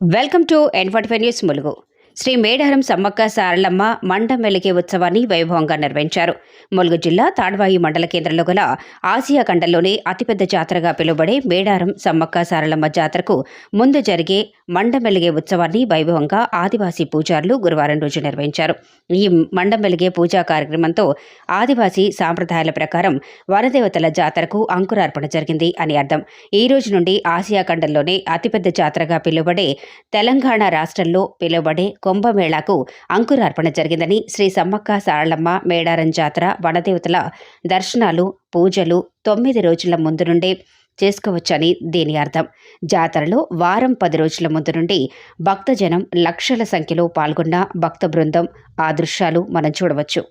Welcome to ఎన్ఫర్టీ news Mulugu Sri Medaram Sammakka Saralamma మండం మండమెలిగే ఉత్సవాన్ని వైభవంగా నిర్వహించారు. ములుగు జిల్లా తాడ్వాయి మండల కేంద్రంలో గల ఆసియా ఖండంలోనే అతిపెద్ద జాతరగా పిలువబడే మేడారం సమ్మక్క సారలమ్మ జాతరకు ముందు జరిగే మండం వెలిగే ఉత్సవాన్ని వైభవంగా ఆదివాసీ పూజారులు గురువారం రోజు నిర్వహించారు. ఈ మండం వెలిగే పూజా కార్యక్రమంతో ఆదివాసీ సాంప్రదాయాల ప్రకారం వనదేవతల జాతరకు అంకురార్పణ జరిగింది అని అర్థం. ఈ రోజు నుండి ఆసియా ఖండంలోనే అతిపెద్ద జాతరగా పిలువబడే తెలంగాణ రాష్ట్రంలో పిలువబడే కుంభమేళాకు అంకురార్పణ జరిగిందని శ్రీ సమ్మక్క సారళమ్మ మేడారం జాతర వనదేవతల దర్శనాలు పూజలు తొమ్మిది రోజుల ముందు నుండే చేసుకోవచ్చని దీని అర్థం. జాతరలో వారం పది రోజుల ముందు నుండి భక్తజనం లక్షల సంఖ్యలో పాల్గొన్న భక్త బృందం ఆ దృశ్యాలు మనం చూడవచ్చు.